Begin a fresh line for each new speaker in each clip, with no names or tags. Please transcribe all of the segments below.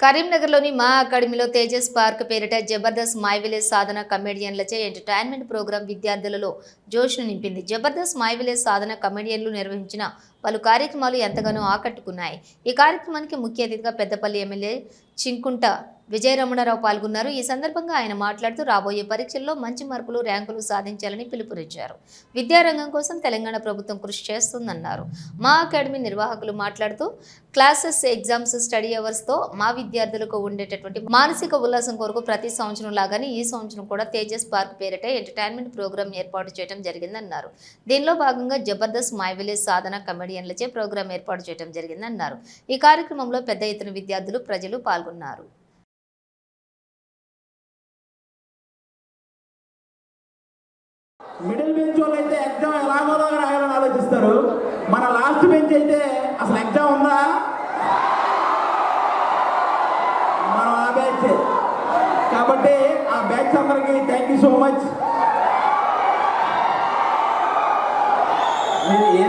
కరీంనగర్లోని మా అకాడమీలో తేజస్ పార్క్ పేరిట జబర్దస్త్ మై విలేజ్ సాధన కమెడియన్లచే ఎంటర్టైన్మెంట్ ప్రోగ్రాం విద్యార్థులలో జోష్ను నింపింది. జబర్దస్త్ మై విలేజ్ సాధన కమెడియన్లు నిర్వహించిన పలు కార్యక్రమాలు ఎంతగానో ఆకట్టుకున్నాయి. ఈ కార్యక్రమానికి ముఖ్య అతిథిగా పెద్దపల్లి ఎమ్మెల్యే చింకుంట విజయరమణారావు పాల్గొన్నారు. ఈ సందర్భంగా ఆయన మాట్లాడుతూ రాబోయే పరీక్షల్లో మంచి మార్కులు ర్యాంకులు సాధించాలని పిలుపునిచ్చారు. విద్యారంగం కోసం తెలంగాణ ప్రభుత్వం కృషి చేస్తుందన్నారు. మా అకాడమీ నిర్వాహకులు మాట్లాడుతూ క్లాసెస్ ఎగ్జామ్స్ స్టడీ అవర్స్తో మా విద్యార్థులకు ఉండేటటువంటి మానసిక ఉల్లాసం కొరకు ప్రతి సంవత్సరం లాగానే ఈ సంవత్సరం కూడా తేజస్ పార్క్ పేరిట ఎంటర్టైన్మెంట్ ప్రోగ్రాం ఏర్పాటు చేయడం జరిగిందన్నారు. దీనిలో భాగంగా జబర్దస్త్ మై విలేజ్ సాధన కమెడియన్లచే ప్రోగ్రాం ఏర్పాటు చేయడం జరిగిందన్నారు. ఈ కార్యక్రమంలో పెద్ద ఎత్తున విద్యార్థులు ప్రజలు పాల్గొన్నారు.
మిడిల్ బెంచ్ వాళ్ళు అయితే ఎగ్జామ్ ఎలాగో రాయాలని ఆలోచిస్తారు. మన లాస్ట్ బెంచ్ అయితే అసలు ఎగ్జామ్ ఉందా? మనం ఆ బ్యాచ్ కాబట్టి ఆ బ్యాచ్ అందరికి థ్యాంక్ యూ సో మచ్ మీరు ఏదేమైనా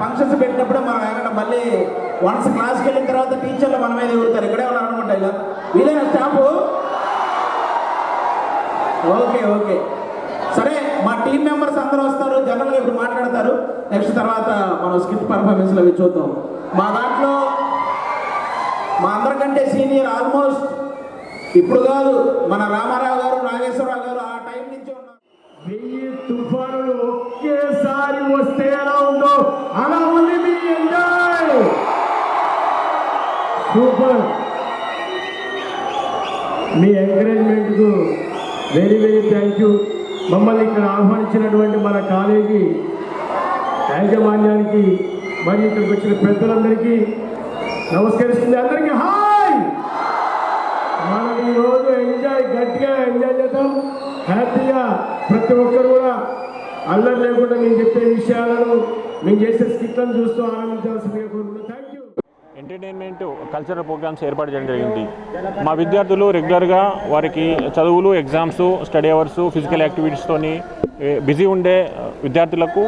ఫంక్షన్స్ పెట్టినప్పుడు మనం ఏమైనా మళ్ళీ వన్స్ క్లాస్కి వెళ్ళిన తర్వాత టీచర్లు మన మీద ఎగురుతారు ఇక్కడే ఉన్నారు అనుకుంటా ఇలా. వీలైన స్టాఫ్? Okay okay. సరే మా టీం మెంబర్స్ అందరూ వస్తారు. జనరల్గా ఇప్పుడు మాట్లాడతారు. నెక్స్ట్ తర్వాత మనం స్కిట్ పర్ఫార్మెన్స్లు అవి చూద్దాం. మా దాంట్లో మా అందరికంటే సీనియర్ ఆల్మోస్ట్ ఇప్పుడు కాదు మన రామారావు గారు నాగేశ్వరరావు గారు ఆ టైం నుంచి ఉన్నారు.
వెయ్యి తుఫానులు ఒకేసారి వస్తే ఎలా సూపర్. మీ ఎంకరేజ్మెంట్కు వెరీ వెరీ థ్యాంక్ యూ. మమ్మల్ని ఇక్కడ ఆహ్వానించినటువంటి మన కాలేజీ యాజమాన్యానికి మరియు ఇక్కడికి వచ్చిన పెద్దలందరికీ నమస్కరిస్తుంది. అందరికీ హాయ్! మనం ఈరోజు ఎంజాయ్ గట్టిగా ఎంజాయ్ చేద్దాం. హ్యాపీగా ప్రతి ఒక్కరు కూడా అల్లరి లేకుండా మేము చెప్పే విషయాలను మేము చేసే స్కిట్లను చూస్తూ ఆనందించాల్సిందిగా కోరుకుంటున్నాం
ఎంటర్టైన్మెంట్ కల్చరల్ ప్రోగ్రామ్స్ ఏర్పాటు చేయడం జరిగింది. మా విద్యార్థులు రెగ్యులర్గా వారికి చదువులు ఎగ్జామ్స్ స్టడీ అవర్స్ ఫిజికల్ యాక్టివిటీస్తోని బిజీ ఉండే విద్యార్థులకు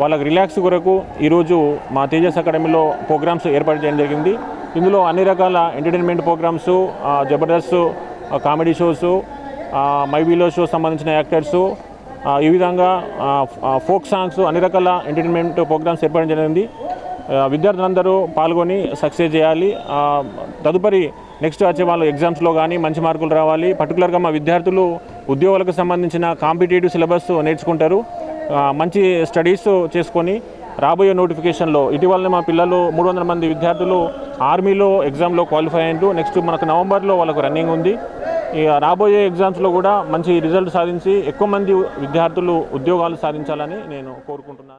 వాళ్ళకి రిలాక్స్ కొరకు ఈరోజు మా తేజస్ అకాడమీలో ప్రోగ్రామ్స్ ఏర్పాటు చేయడం జరిగింది. ఇందులో అన్ని రకాల entertainment programs Jabardasth comedy shows మైవీలో show సంబంధించిన యాక్టర్స్ ఈ విధంగా ఫోక్ సాంగ్స్ అన్ని రకాల ఎంటర్టైన్మెంట్ ప్రోగ్రామ్స్ ఏర్పడడం జరిగింది. విద్యార్థులందరూ పాల్గొని సక్సెస్ చేయాలి. తదుపరి నెక్స్ట్ వచ్చే వాళ్ళు ఎగ్జామ్స్లో కానీ మంచి మార్కులు రావాలి. పర్టికులర్గా మా విద్యార్థులు ఉద్యోగాలకు సంబంధించిన కాంపిటేటివ్ సిలబస్ నేర్చుకుంటారు. మంచి స్టడీస్ చేసుకొని రాబోయే నోటిఫికేషన్లో ఇటీవలనే మా పిల్లలు మూడు వందల మంది విద్యార్థులు ఆర్మీలో ఎగ్జామ్లో క్వాలిఫై అయ్యారు నెక్స్ట్ మనకు నవంబర్లో వాళ్ళకు రన్నింగ్ ఉంది. ఇక రాబోయే ఎగ్జామ్స్లో కూడా మంచి రిజల్ట్ సాధించి ఎక్కువ మంది విద్యార్థులు ఉద్యోగాలు సాధించాలని నేను కోరుకుంటున్నాను.